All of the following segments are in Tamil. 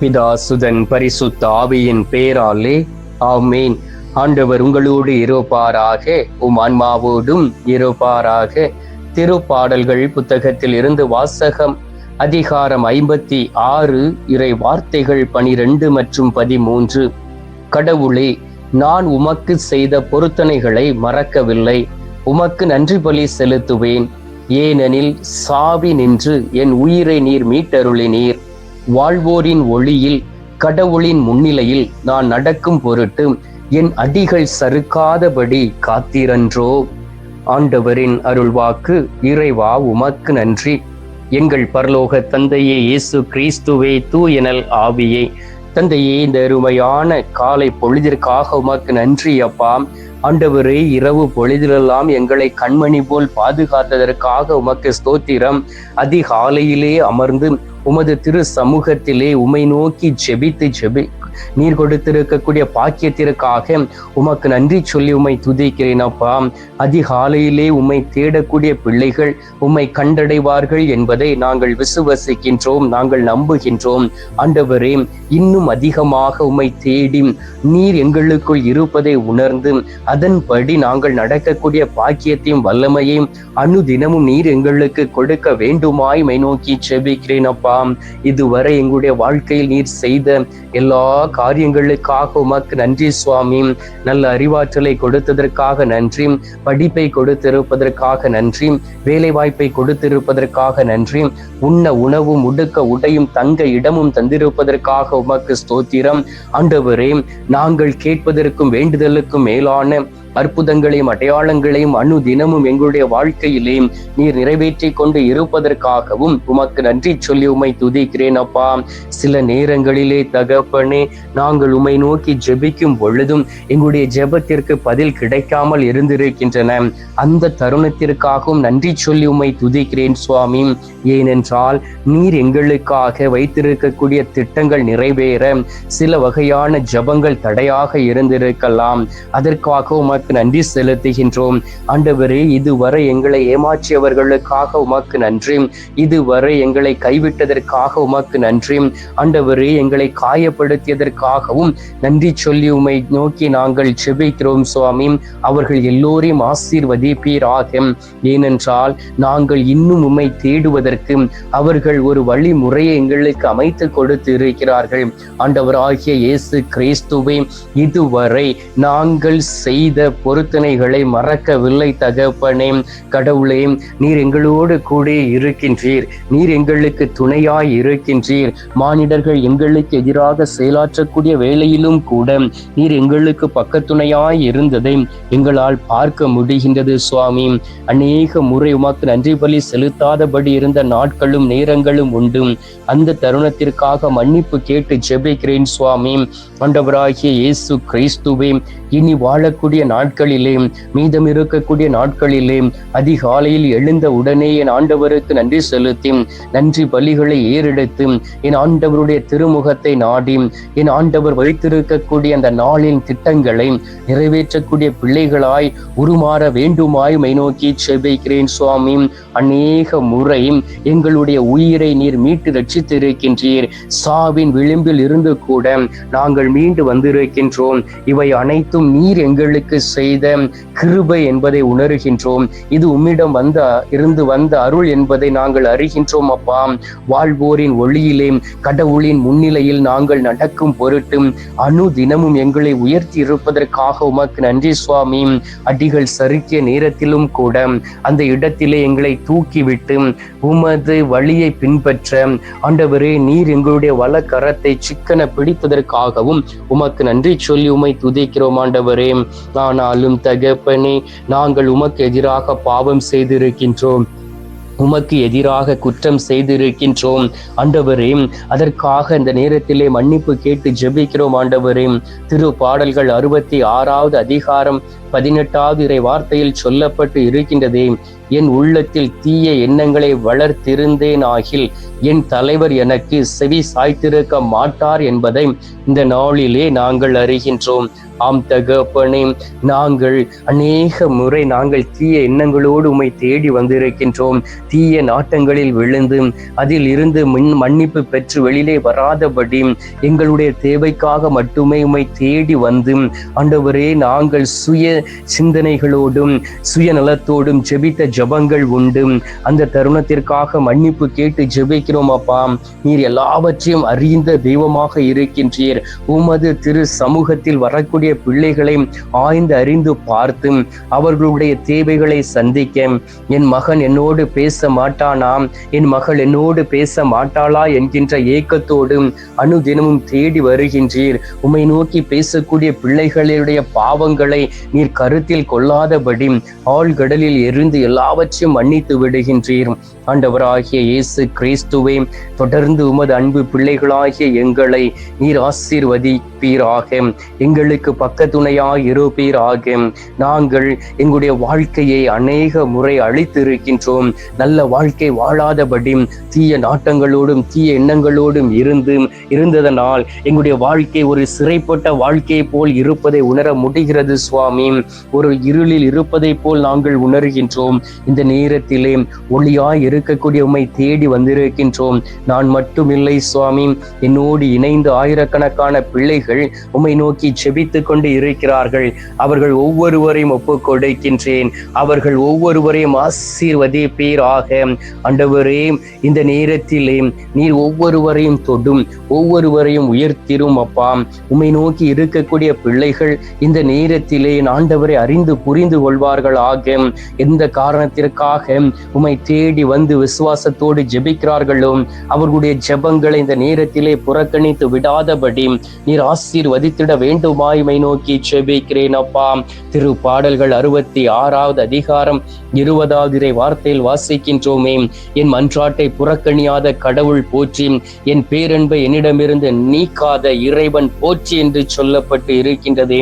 பிதாசுதன் பரிசுத்த ஆவியின் பேராலே ஆமேன். ஆண்டவர் உங்களோடு இருப்பாராக உம் ஆன்மாவோடும் இருப்பாராக. திருப்பாடல்கள் புத்தகத்தில் இருந்து வாசகம் அதிகாரம் ஐம்பத்தி ஆறு இறை வார்த்தைகள் பனிரெண்டு மற்றும் பதிமூன்று. கடவுளே நான் உமக்கு செய்த பொருத்தனைகளை மறக்கவில்லை. உமக்கு நன்றி பலி செலுத்துவேன். ஏனெனில் சாவி நின்று என் உயிரை நீர் மீட்டருளினீர். வாழ்வோரின் ஒளியில் கடவுளின் முன்னிலையில் நான் நடக்கும் பொருட்டு என் அடிகள் சறுக்காதபடி காத்திரன்றோ? ஆண்டவரின் அருள்வாக்கு இறைவா உமக்கு நன்றி. எங்கள் பரலோக தந்தையே இயேசு கிறிஸ்துவே தூயனல் ஆவியே. தந்தையே இந்த அருமையான காலை பொழுதிற்காக உமக்கு நன்றி அப்பா. ஆண்டவரே இரவு பொழுதிலெல்லாம் எங்களை கண்மணி போல் பாதுகாத்ததற்காக உமக்கு ஸ்தோத்திரம். அதிகாலையிலே அமர்ந்து உமது திரு சமூகத்திலே உமை நோக்கி ஜெபித்து ஜெபி நீர் கொடுத்திருக்கக்கூடிய பாக்கியத்திற்காக உமக்கு நன்றி சொல்லி உம்மை துதிக்கிறேன் அப்பா. அதிகாலையிலே உம்மை தேடக்கூடிய பிள்ளைகள் உம்மை கண்டடைவார்கள் என்பதை நாங்கள் விசுவசிக்கின்றோம் நாங்கள் நம்புகின்றோம். ஆண்டவரே இன்னும் அதிகமாக உம்மை தேடி நீர் எங்களுக்குள் இருப்பதை உணர்ந்து அதன்படி நாங்கள் நடக்கக்கூடிய பாக்கியத்தையும் வல்லமையும் அனுதினமும் நீர் எங்களுக்கு கொடுக்க வேண்டுமாய் மை நோக்கி செபிக்கிறேன் அப்பா. இதுவரை எங்களுடைய வாழ்க்கையில் நீர் செய்த எல்லா காரியங்களுக்காக உமக்கு நன்றி சுவாமி. நல்ல அறிவாற்றலை கொடுத்ததற்காக நன்றி. படிப்பை கொடுத்திருப்பதற்காக நன்றி. வேலை வாய்ப்பை கொடுத்திருப்பதற்காக நன்றி. உண்ண உணவும் உடுக்க உடையும் தங்க இடமும் தந்திருப்பதற்காக உமக்கு ஸ்தோத்திரம். ஆண்டவரே நாங்கள் கேட்பதற்கும் வேண்டுதலுக்கும் மேலான அற்புதங்களையும் அடையாளங்களையும் அணு தினமும் எங்களுடைய வாழ்க்கையிலே நீர் நிறைவேற்றி கொண்டு இருப்பதற்காகவும் உமக்கு நன்றி சொல்லி உமை துதிக்கிறேன் அப்பா. சில நேரங்களிலே தகப்பனே நாங்கள் உமை நோக்கி ஜெபிக்கும் பொழுதும் எங்களுடைய ஜெபத்திற்கு பதில் கிடைக்காமல் இருந்திருக்கின்றன. அந்த தருணத்திற்காகவும் நன்றி சொல்லி உமை துதிக்கிறேன் சுவாமி. ஏனென்றால் நீர் எங்களுக்காக வைத்திருக்கக்கூடிய திட்டங்கள் நிறைவேற சில வகையான ஜபங்கள் தடையாக இருந்திருக்கலாம். அதற்காக உமக்கு உமக்கு நன்றி செலுத்துகின்றோம். ஆண்டவரே இதுவரை எங்களை ஏமாற்றியவர்களுக்காக உமக்கு நன்றி. இதுவரை எங்களை கைவிட்டதற்காக உமக்கு நன்றி. ஆண்டவரே எங்களை காயப்படுத்தியதற்காகவும் நன்றி சொல்லி உமை நோக்கி நாங்கள் செபிக்கிறோம் சுவாமி. அவர்கள் எல்லோரையும் ஆசீர்வதிப்பீராக. ஏனென்றால் நாங்கள் இன்னும் உம்மை தேடுவதற்கு அவர்கள் ஒரு வழிமுறையை எங்களுக்கு அமைத்து கொடுத்து இருக்கிறார்கள் ஆண்டவராகிய இயேசு கிறிஸ்துவை இதுவரை நாங்கள் செய்த பொருத்தனைகளை மறக்கவில்லை தகப்பனே. கடவுளே நீர் எங்களோடு கூட இருக்கின்றீர். நீர் எங்களுக்கு துணையாய் இருக்கின்றீர். மானிடர்கள் எங்களுக்கு எதிராக செயலாற்றக்கூடிய வேளையிலும் கூட நீர் எங்களுக்கு பக்கத்துணையாய் இருந்ததை எங்களால் பார்க்க முடிகின்றது சுவாமி. அநேக முறை உமக்கு நன்றி பலி செலுத்தாதபடி இருந்த நாட்களும் நேரங்களும் உண்டு. அந்த தருணத்திற்காக மன்னிப்பு கேட்டு ஜெபிக்கிறேன் சுவாமி. ஆண்டவராகிய இயேசு கிறிஸ்துவே இனி வாழக்கூடிய நாட்களிலே மீதம் இருக்கக்கூடிய நாட்களிலே அதிகாலையில் எழுந்த உடனே என் ஆண்டவருக்கு நன்றி செலுத்தி நன்றி பலிகளை ஏறெடுத்து என் ஆண்டவருடைய திருமுகத்தை நாடி என் ஆண்டவர் வைத்திருக்கக்கூடிய அந்த நாளின் திட்டங்களை நிறைவேற்றக்கூடிய பிள்ளைகளாய் உருமாற வேண்டுமாய் மை நோக்கி செபிக்கிறேன் சுவாமி. அநேக முறை எங்களுடைய உயிரை நீர் மீட்டு ரட்சித்திருக்கின்றீர். சாவின் விளிம்பில் இருந்து கூட நாங்கள் மீண்டு வந்திருக்கின்றோம். இவை அனைத்தும் நீர் எங்களுக்கு செய்த கிருபை என்பதை உணர்கின்றோம். இது உம்மிடம் வந்த இருந்து வந்த அருள் என்பதை நாங்கள் அறிகின்றோம் அப்பா. வாழ்வோரின் ஒளியிலே கடவுளின் முன்னிலையில் நாங்கள் நடக்கும் பொருட்டும் அணு தினமும் எங்களை உயர்த்தி இருப்பதற்காக உமக்கு நன்றி சுவாமி. அடிகள் சறுக்கிய நேரத்திலும் கூட அந்த இடத்திலே எங்களை தூக்கிவிட்டு உமது வழியை பின்பற்ற ஆண்டவரே நீர் எங்களுடைய வல கரத்தை சிக்கன பிடிப்பதற்காகவும் உமக்கு நன்றி சொல்லி உமை துதிக்கிறோம் ஆண்டவரே. நான் ஆனாலும் தகப்பனே நாங்கள் உமக்கு எதிராக பாவம் செய்திருக்கின்றோம். உமக்கு எதிராக குற்றம் செய்திருக்கின்றோம். ஆண்டவரே அதற்காக இந்த நேரத்திலே மன்னிப்பு கேட்டு ஜெபிக்கிறோம் ஆண்டவரே. திரு பாடல்கள் அறுபத்தி ஆறாவது அதிகாரம் பதினெட்டாவது இறை வார்த்தையில் சொல்லப்பட்டு இருக்கின்றதே. என் உள்ளத்தில் தீய எண்ணங்களை வளர்த்திருந்தேன் ஆகில் என் தலைவர் எனக்கு செவி சாய்த்திருக்க மாட்டார் என்பதை இந்த நாளிலே நாங்கள் அறிகின்றோம். ஆம் தகப்பனே நாங்கள் அநேக முறை நாங்கள் தீய எண்ணங்களோடு உம்மை தேடி வந்திருக்கின்றோம். தீய நாட்டங்களில் விழுந்து அதில் இருந்து மின் மன்னிப்பு பெற்று வெளியிலே வராதபடி எங்களுடைய தேவைக்காக மட்டுமே உம்மை தேடி வந்து ஆண்டவரே நாங்கள் சுய சிந்தனைகளோடும் சுயநலத்தோடும் ஜெபித்த ஜெபங்கள் உண்டு. அந்த தருணத்திற்காக மன்னிப்பு கேட்டு ஜெபிக்கிறோம் அப்பா. நீர் எல்லாவற்றையும் அறிந்த தெய்வமாக இருக்கின்றீர். உமது திரு சமூகத்தில் வரக்கூடிய பிள்ளைகளை ஆய்ந்து அறிந்து பார்த்து அவர்களுடைய தேவைகளை சந்திக்க. என் மகன் என்னோடு பேச மாட்டானா? என் மகள் என்னோடு பேச மாட்டாளா? என்கின்ற ஏக்கத்தோடு அனுதினமும் தேடி வருகின்றீர். உம்மை நோக்கி பேசக்கூடிய பிள்ளைகளுடைய பாவங்களை நீர் கருத்தில் கொள்ளாதபடி ஆழ்கடலில் எரிந்து எல்லாவற்றையும் மன்னித்து விடுகின்றீர். ஆண்டவராகிய இயேசு கிறிஸ்துவே தொடர்ந்து உமது அன்பு பிள்ளைகளாகிய எங்களை நீர் ஆசீர்வதிப்பீராக. எங்களுக்கு பக்கத்துணையாய் இருப்பீராக. நாங்கள் எங்களுடைய வாழ்க்கையை அநேக முறை அழித்திருக்கின்றோம். நல்ல வாழ்க்கை வாழாதபடி தீய நாட்டங்களோடும் தீய எண்ணங்களோடும் இருந்து இருந்ததனால் எங்களுடைய வாழ்க்கை ஒரு சிறைப்பட்ட வாழ்க்கையை போல் இருப்பதை உணர முடிகிறது சுவாமி. ஒரு இருளில் இருப்பதை போல் நாங்கள் உணர்கின்றோம். இந்த நேரத்திலே ஒளியாய் இருக்கக்கூடிய உம்மை தேடி வந்திருக்கின்றோம். நான் மட்டுமில்லை சுவாமி. என்னோடு இணைந்து ஆயிரக்கணக்கான பிள்ளைகள் உம்மை நோக்கி செபித்து கொண்டு இருக்கிறார்கள். அவர்கள் ஒவ்வொருவரையும் ஒப்பு கொடுக்கின்றேன் அவர்கள் ஒவ்வொருவரையும் ஆசீர்வதி பேராக ஆண்டவரே இந்த நேரத்திலே நீர் ஒவ்வொருவரையும் தொடும் ஒவ்வொருவரையும் உயர்த்திரும் அப்பா. உம்மை நோக்கி இருக்கக்கூடிய பிள்ளைகள் இந்த நேரத்திலே ஆண்டவரை அறிந்து புரிந்து கொள்வார்கள் ஆக எந்த காரணத்திற்காக உமை தேடி வந்து விசுவாசத்தோடு ஜெபிக்கிறார்களோ அவர்களுடைய ஜெபங்களை இந்த நேரத்திலே புறக்கணித்து விடாதபடி நீர் ஆசீர்வதித்திட வேண்டுமாய்மை நோக்கி ஜெபிக்கிறேன் அப்பா. திரு பாடல்கள் அறுபத்தி ஆறாவது அதிகாரம் இருபதாவது இறை வார்த்தையில் வாசிக்கின்றோமே என் மன்றாட்டை புறக்கணியாத கடவுள் போற்றி என் பேரன்பை என்னிடமிருந்து நீக்காத இறைவன் போற்றி என்று சொல்லப்பட்டு இருக்கின்றது.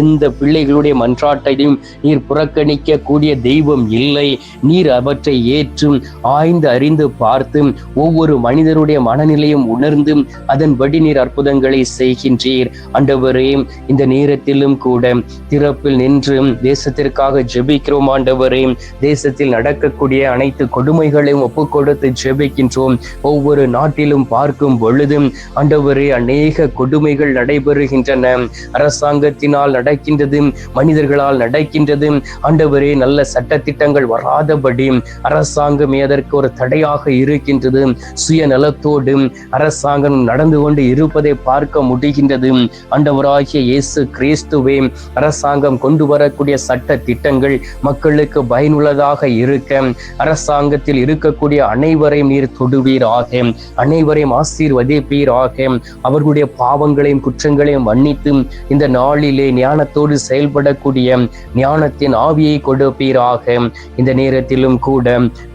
எந்த பிள்ளைகளுடைய மன்றாட்டையும் நீர் புறக்கணிக்க கூடிய தெய்வம் இல்லை நீர் அவற்றை ஏற்றும் ஆய்ந்து அறிந்து பார்த்து ஒவ்வொரு மனிதருடைய மனநிலையும் உணர்ந்து அதன்படி நீர் அற்புதங்களை செய்கின்றீர். ஆண்டவரே இந்த நேரத்திலும் கூட திறப்பில் நின்று தேசத்திற்காக ஜெபிக்கிறோம் ஆண்டவரே. தேசத்தில் நடக்கக்கூடிய அனைத்து கொடுமைகளையும் ஒப்புக் கொடுத்து ஜெபிக்கின்றோம். ஒவ்வொரு நாட்டிலும் பார்க்கும் பொழுதும் ஆண்டவரே அநேக கொடுமைகள் நடைபெறுகின்றன. அரசாங்கத்தினால் நடக்கின்றது மனிதர்களால் நடக்கின்றது. ஆண்டவரே நல்ல சட்டத்திட்டங்கள் வராதபடி அரசாங்கம் அதற்கு ஒரு தடையாக இருக்கின்றது? சுயநலத்தோடு அரசாங்கம் நடந்து கொண்டு இருப்பதை பார்க்க முடிகின்றது. ஆண்டவராகிய இயேசு கிறிஸ்துவே அரசாங்கம் கொண்டு வரக்கூடிய சட்ட திட்டங்கள் மக்களுக்கு பயனுள்ளதாக இருக்க அரசாங்கத்தில் இருக்கக்கூடிய அனைவரையும் நீர் தொடுவீராக அனைவரையும் ஆசீர்வதிப்பீராக. அவர்களுடைய பாவங்களையும் குற்றங்களையும் மன்னித்து இந்த நாளிலே ஞானத்தோடு செயல்படக்கூடிய ஞானத்தின் ஆவியை கொடுப்பீராக. இந்த நேரத்திலும் கூட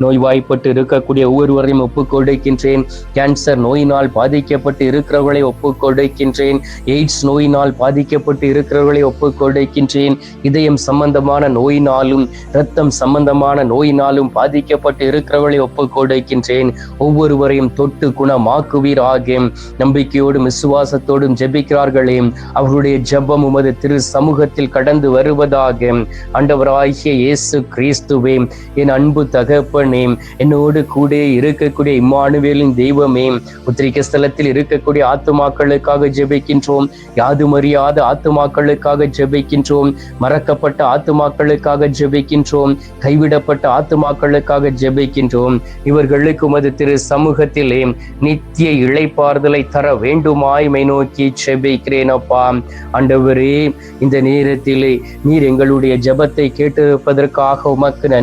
நோய்வாய்ப்பட்டு இருக்கக்கூடிய ஒவ்வொருவரையும் ஒப்புக்கொடுக்கின்றேன். கேன்சர் நோயினால் பாதிக்கப்பட்டு இருக்கிறவர்களை ஒப்புக்கொடுக்கின்றேன். எய்ட்ஸ் நோயினால் பாதிக்கப்பட்டு இருக்கிறவர்களை ஒப்புக்கொடுக்கின்றேன். இதயம் சம்பந்தமான நோயினாலும் இரத்தம் சம்பந்தமான நோயினாலும் பாதிக்கப்பட்டு இருக்கிறவர்களை ஒப்புக்கொடுக்கின்றேன். ஒவ்வொருவரையும் தொட்டு குணமாக்குவீராக நம்பிக்கையோடும் விசுவாசத்தோடும் ஜெபிக்கிறார்களே. அவருடைய ஜெபம் உமது திரு சமூகத்தில் கடந்து வருவதாக. ஆண்டவராகிய இயேசு கிறிஸ்துவே என் அன்பு தகப்பனே என்னோடு கூட இருக்கக்கூடிய இம்மானுவேலின் தெய்வமே உத்திரிக்க ஸ்தலத்தில் இருக்கக்கூடிய ஆத்துமாக்களுக்காக ஜெபிக்கின்றோம் யாதுமறியாத ஆத்துமாக்களுக்காக ஜெபிக்கின்றோம் மறக்கப்பட்ட ஆத்துமாக்களுக்காக ஜெபிக்கின்றோம் கைவிடப்பட்ட ஆத்துமாக்களுக்காக ஜெபிக்கின்றோம். இவர்களுக்கு உமது திரு சமூகத்திலே நித்திய இழைப்பார்தலை தர வேண்டுமாய்மை நோக்கி ஜெபிக்கிறேன் அப்பா. ஆண்டவரே இந்த நேரத்திலே நீர் எங்களுடைய ஜபத்தை கேட்டிருப்பதற்காக உமக்கு நன்றி.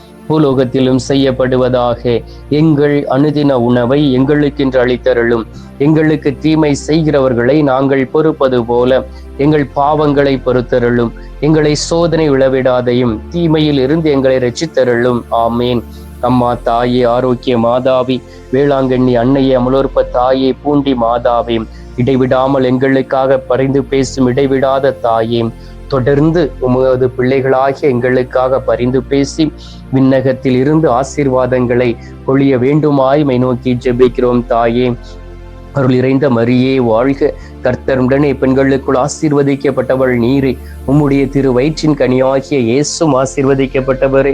பூலோகத்திலும் செய்யப்படுவதாக. எங்கள் அனுதின உணவை எங்களுக்கென்று அளித்தருளும். எங்களுக்கு தீமை செய்கிறவர்களை நாங்கள் பொறுப்பது போல எங்கள் பாவங்களை பொறுத்தருளும். எங்களை சோதனை விழவிடாதையும் தீமையில் இருந்து எங்களை ரச்சித்தருளும் ஆமேன். அம்மா தாயே ஆரோக்கிய மாதாவி வேளாங்கண்ணி அன்னையே அமலோற்ப தாயே பூண்டி மாதாவே இடைவிடாமல் எங்களுக்காக பரிந்து பேசும் இடைவிடாத தாயே தொடர்ந்து உமது பிள்ளைகளாகிய எங்களுக்காக பரிந்து பேசி விண்ணகத்தில் இருந்து ஆசீர்வாதங்களை பொழிய வேண்டுமாய் மை நோக்கி ஜெபிக்கிறோம் தாயே. அருள் இறைந்த மரியே வாழ்க. கர்த்தருடனே பெண்களுக்குள் ஆசீர்வதிக்கப்பட்டவள் நீரே. உம்முடைய திரு வயிற்றின் கனியாகிய இயேசும் ஆசீர்வதிக்கப்பட்டவரே.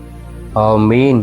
ஆமீன்